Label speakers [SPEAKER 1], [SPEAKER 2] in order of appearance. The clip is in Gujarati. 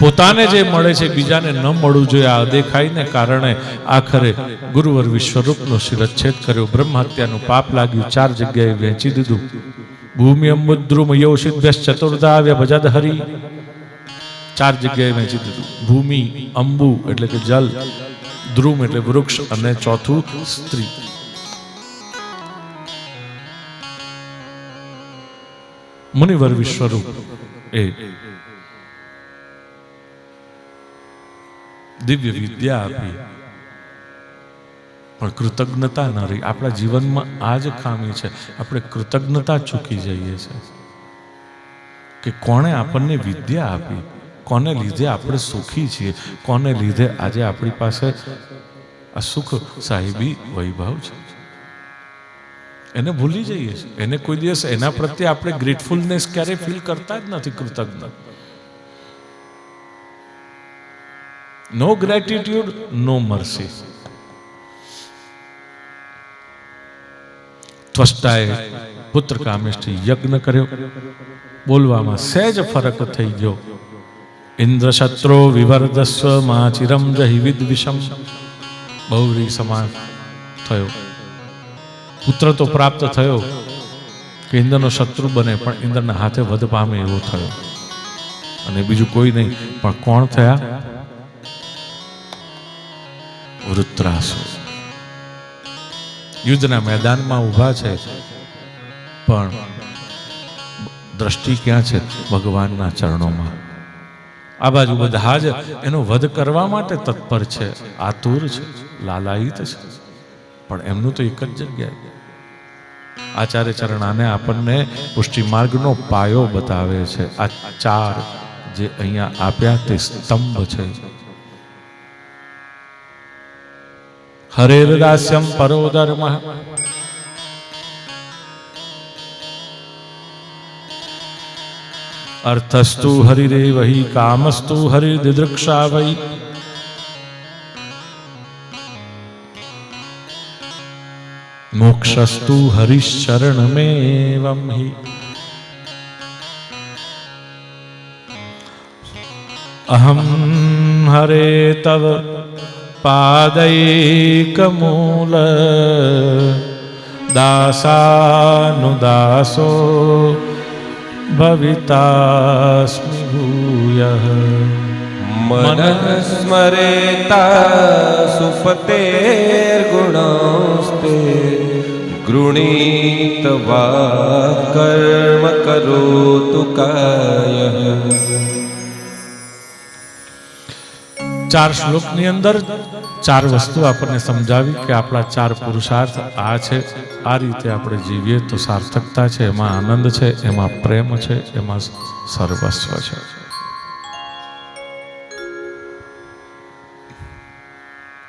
[SPEAKER 1] પોતાને જે મળે છે, બીજાને ન મળવું જોઈએ. આ અદેખાઈને કારણે આખરે ગુરુવર વિશ્વરૂપનો શિરચ્છેદ કર્યો. બ્રહ્મહત્યાનું પાપ લાગ્યું. ચાર જગ્યાએ વહેંચી દીધું. ભૂમિ અમુદ્રુમ યૌષિદ્ભ્યસ ચતુર્દાવ્ય ભજદ હરી. ચાર જગ્યાએ વહેંચી દીધું. ભૂમિ અંબુ એટલે કે જલ ધ્રુમ એટલે વૃક્ષ અને ચોથું સ્ત્રી. મુનિવર વિશ્વરૂપ એ દિવ્ય વિદ્યા આપી. પણ કૃતજ્ઞતા ન રહી. આપણા જીવનમાં આ જ ખામી છે. આપણે કૃતજ્ઞતા ચૂકી જઈએ છે કે કોણે આપણને વિદ્યા આપી? કોને લીધે આપણે સુખી છીએ? કોને લીધે આજે આપણી પાસે આ સુખ સાહેબી વૈભવ છે? એને ભૂલી જઈએ છીએ. એને કોઈ દિવસ એના પ્રત્યે આપણે ગ્રેટફુલનેસ ક્યારેય ફીલ કરતા જ નથી કૃતજ્ઞ. નો ગ્રેટિટ્યુડ નો મર્સી ત્વષ્ટાએ પુત્ર કામેષ્ઠી યજ્ઞ કર્યો. બોલવામાં સહેજ ફરક થઈ ગયો. ઇન્દ્ર શત્રો વિવર્ધસ્વ મા ચિરમ જહી વિદ્વિષમ. બહુરી સમાન થયો. પુત્ર તો પ્રાપ્ત થયો કે ઇન્દ્રનો શત્રુ બને, પણ ઇન્દ્રના હાથે વધ પામે એવો થયો. અને બીજું કોઈ નહીં, પણ કોણ થયા? વૃત્રાસુર યુદ્ધના મેદાનમાં ઊભા છે, પણ દ્રષ્ટિ ક્યાં છે ભગવાનના ચરણોમાં? આ બાજુ બધા જ એનો વધ કરવા માટે તત્પર છે, આતુર છે, લાલાયિત છે. પણ એમનું તો એક જ જગ્યાએ. આચાર્ય ચરણાને આપણને પુષ્ટિ માર્ગનો પાયો બતાવે છે. આ ચાર જે અહીંયા આપ્યા તે સ્તંભ છે. હરેરદાસ્યમ પરો ધર્મ અર્થસ્તુ હરિરેવ હિ કામસ્તુ હરિદિદૃક્ષા વૈ મોક્ષસ્તુ હરિશ્ચરણમેવમ હિ અહમ હરે તવ पादैकमूल दासानुदासो भवितास्मि भूयः
[SPEAKER 2] मनः स्मरेता सुपतेर्गुणस्ते गृणीत्वा कर्म करोतु कायः
[SPEAKER 1] ચાર શ્લોકની અંદર ચાર વસ્તુ આપણને સમજાવી કે આપણા ચાર પુરુષાર્થ આ છે, આ રીતે આપણે જીવીએ તો સાર્થકતા છે, એમાં આનંદ છે, એમાં પ્રેમ છે, એમાં સર્વસ્વ છે.